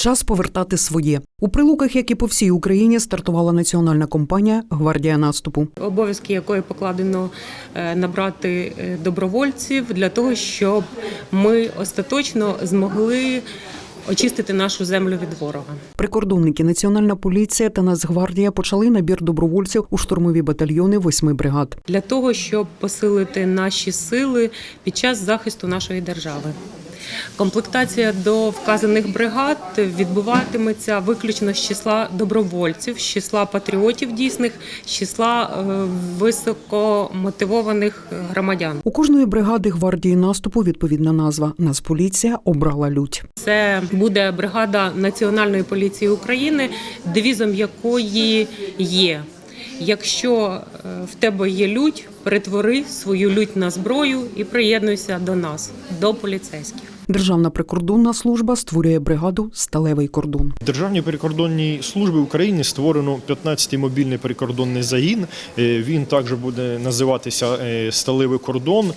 Час повертати своє у прилуках, як і по всій Україні, стартувала національна компанія Гвардія наступу. обов'язки якої покладено е, набрати е, добровольців для того, щоб ми остаточно змогли очистити нашу землю від ворога. Прикордонники, Національна поліція та Нацгвардія почали набір добровольців у штурмові батальйони восьми бригад. для того, щоб посилити наші сили під час захисту нашої держави. Комплектація до вказаних бригад відбуватиметься виключно з числа добровольців, з числа патріотів дійсних, з числа е, високомотивованих громадян. У кожної бригади гвардії наступу відповідна назва. Нацполіція обрала лють. Це буде бригада Національної поліції України, девізом якої є. Якщо е, в тебе є лють, перетвори свою лють на зброю і приєднуйся до нас, до поліцейських. Державна прикордонна служба створює бригаду Сталевий кордон. Державні Державній прикордонній службі України створено 15-й мобільний прикордонний загін. Е, Він також буде називатися е, Сталевий кордон,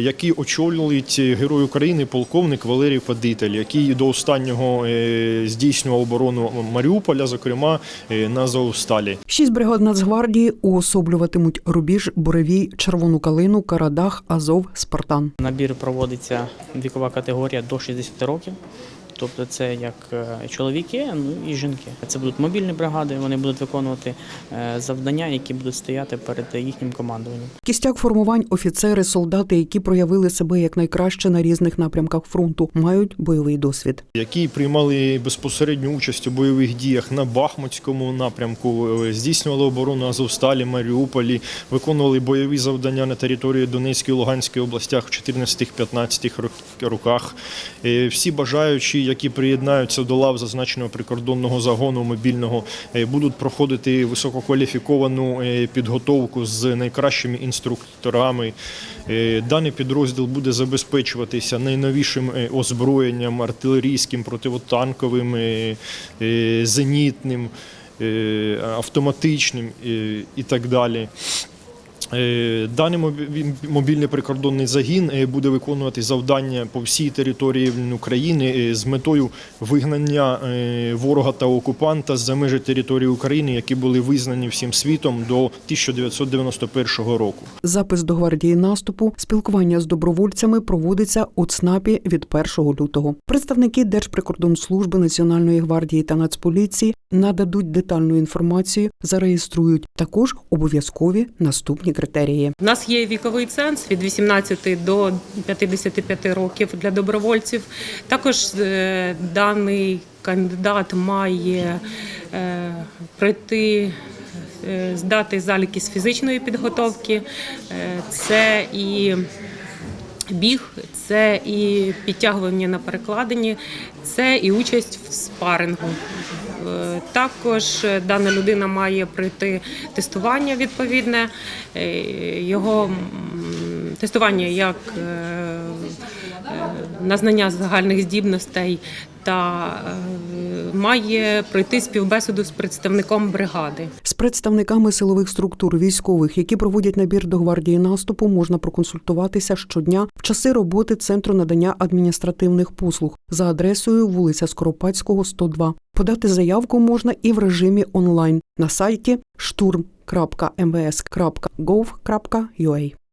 який очолюють герой України полковник Валерій Падитель, який до останнього е, здійснював оборону Маріуполя, зокрема е, на Заусталі. Шість бригад Нацгвардії уособлюватимуть рубіж, буревій, червону калину, Карадах, Азов, Спартан. Набір проводиться вікова категорія до 60 років. Тобто це як е, чоловіки, ну і жінки. Це будуть мобільні бригади, вони будуть виконувати е, завдання, які будуть стояти перед їхнім командуванням. Кістяк формувань офіцери, солдати, які проявили себе як найкраще на різних напрямках фронту, мають бойовий досвід. які приймали безпосередню участь у бойових діях на Бахмутському напрямку, е, здійснювали оборону Азовсталі, Маріуполі, виконували бойові завдання на території Донецької і Луганської областях в 14-15 роках. Всі бажаючі, які приєднаються до лав зазначеного прикордонного загону мобільного, е, будуть проходити висококваліфіковану е, підготовку з найкращими інструкторами. Е, Даний підрозділ буде забезпечуватися найновішим озброєнням артилерійським, противотанковим, зенітним, автоматичним і так далі. Е, Даний мобільний прикордонний загін е, буде виконувати завдання по всій території України е, з метою вигнання ворога та окупанта за межі території України, які були визнані всім світом до 1991 року. Запис до гвардії наступу, спілкування з добровольцями проводиться у ЦНАПі від 1 лютого. Представники Держприкордонслужби Національної гвардії та Нацполіції нададуть детальну інформацію, зареєструють також обов'язкові наступні критерії. У нас є віковий ценз від 18 до 55 років для добровольців. Також е, даний кандидат має е, пройти. е, Здати заліки з фізичної підготовки, це і біг, це і підтягування на перекладині, це і участь в спарингу. Е, Також е, дана людина має пройти тестування відповідне, е, його тестування як на знання загальних здібностей та має пройти співбесіду з представником бригади. З представниками силових структур військових, які проводять набір до гвардії наступу, можна проконсультуватися щодня в часи роботи центру надання адміністративних послуг за адресою вулиця Скоропадського, 102. Подати заявку можна і в режимі онлайн на сайті штурм.мвс.gov.ua.